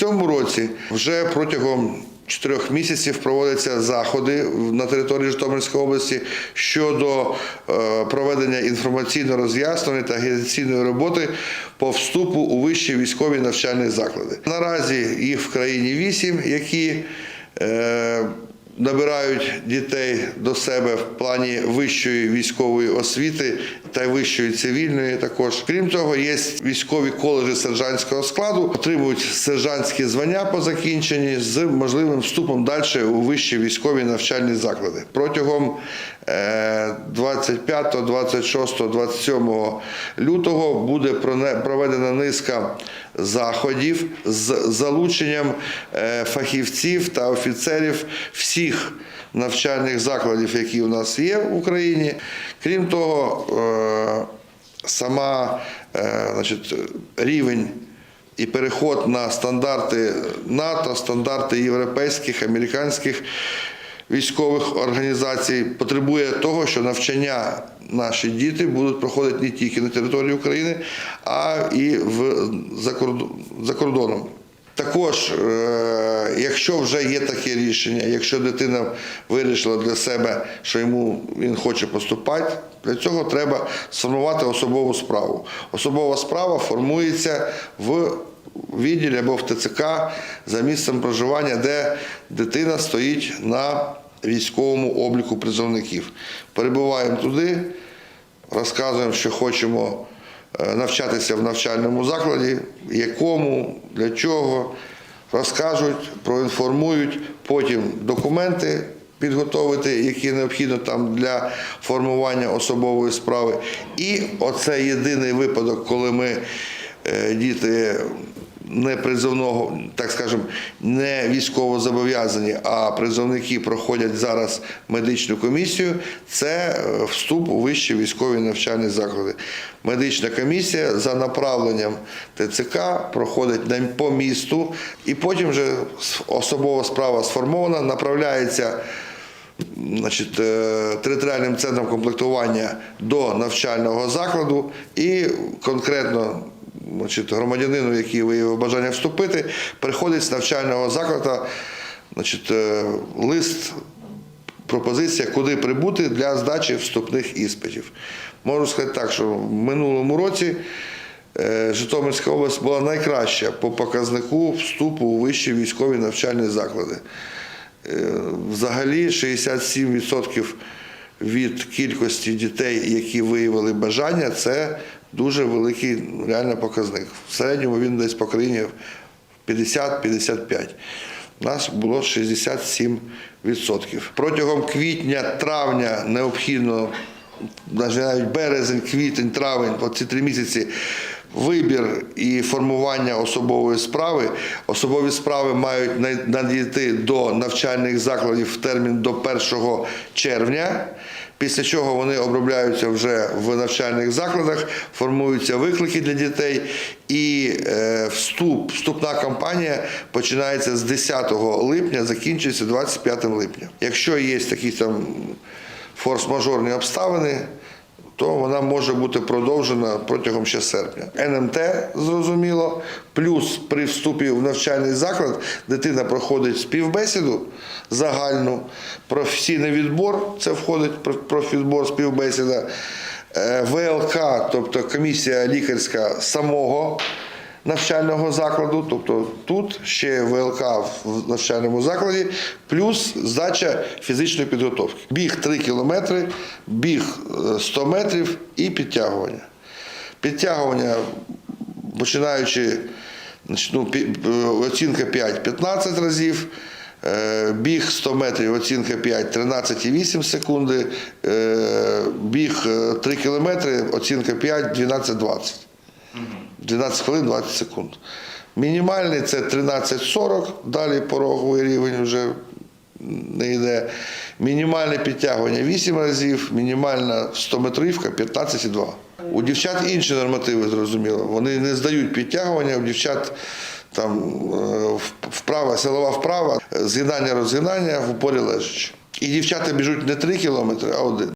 цьому році вже протягом чотирьох місяців проводяться заходи на території Житомирської області щодо е, проведення інформаційно роз'яснення та агітаційної роботи по вступу у вищі військові навчальні заклади. Наразі їх в країні вісім, які е, набирають дітей до себе в плані вищої військової освіти та вищої цивільної також. Крім того, є військові коледжі сержантського складу, отримують сержантські звання по закінченні з можливим вступом далі у вищі військові навчальні заклади. Протягом 25, 26, 27 лютого буде проведена низка заходів з залученням е, фахівців та офіцерів всіх навчальних закладів, які у нас є в Україні. Крім того, е, сама е, значить, рівень і переход на стандарти НАТО, стандарти європейських, американських військових організацій потребує того, що навчання наші діти будуть проходити не тільки на території України, а і в за кордон- за кордоном. Також, е, якщо вже є таке рішення, якщо дитина вирішила для себе, що йому він хоче поступати, для цього треба сформувати особову справу. Особова справа формується в відділі або в ТЦК за місцем проживання, де дитина стоїть на військовому обліку призовників. Перебуваємо туди, розказуємо, що хочемо е, навчатися в навчальному закладі, якому, для чого, розкажуть, проінформують, потім документи підготовити, які необхідно там для формування особової справи. І оце єдиний випадок, коли ми е, діти не призовного, так скажемо, не військово зобов'язані, а призовники проходять зараз медичну комісію. Це е, вступ у вищі військові навчальні заклади. Медична комісія за направленням ТЦК проходить по місту, і потім вже особова справа сформована, направляється значить, е, територіальним центром комплектування до навчального закладу і конкретно значить, громадянину, який виявив бажання вступити, приходить з навчального закладу значить, е, лист, пропозиція, куди прибути для здачі вступних іспитів. Можу сказати так, що в минулому році е, Житомирська область була найкраща по показнику вступу у вищі військові навчальні заклади. Е, Взагалі 67% від кількості дітей, які виявили бажання, це дуже великий реально показник. В середньому він десь по країні 50-55. У нас було 67%. Протягом квітня-травня необхідно, навіть березень, квітень, травень, оці три місяці. Вибір і формування особової справи. Особові справи мають надійти до навчальних закладів в термін до 1 червня. Після чого вони обробляються вже в навчальних закладах, формуються виклики для дітей, і е, вступ, вступна кампанія починається з 10 липня, закінчується 25 липня. Якщо є такі там форс-мажорні обставини, то вона може бути продовжена протягом ще серпня. НМТ зрозуміло. Плюс при вступі в навчальний заклад дитина проходить співбесіду загальну, професійний відбор, це входить про- профвідбор, співбесіда, е, ВЛК, тобто комісія лікарська самого навчального закладу, тобто тут ще ВЛК в навчальному закладі, плюс здача фізичної підготовки. Біг 3 кілометри, біг е, 100 метрів і підтягування. Підтягування, починаючи ну, е, оцінка 5-15 разів. е, Біг 100 метрів, оцінка 5, 13,8 секунди. е, Біг е, 3 кілометри, оцінка 5, 12,20. 12 хвилин 20 секунд. Мінімальний це 13,40, далі пороговий рівень вже не йде. Мінімальне підтягування 8 разів, мінімальна 100-метрівка 15,2. У дівчат інші нормативи, зрозуміло. Вони не здають підтягування, у дівчат там е, вправа, силова вправа, згинання, розгинання в упорі лежачи. І дівчата біжуть не 3 кілометри, а один.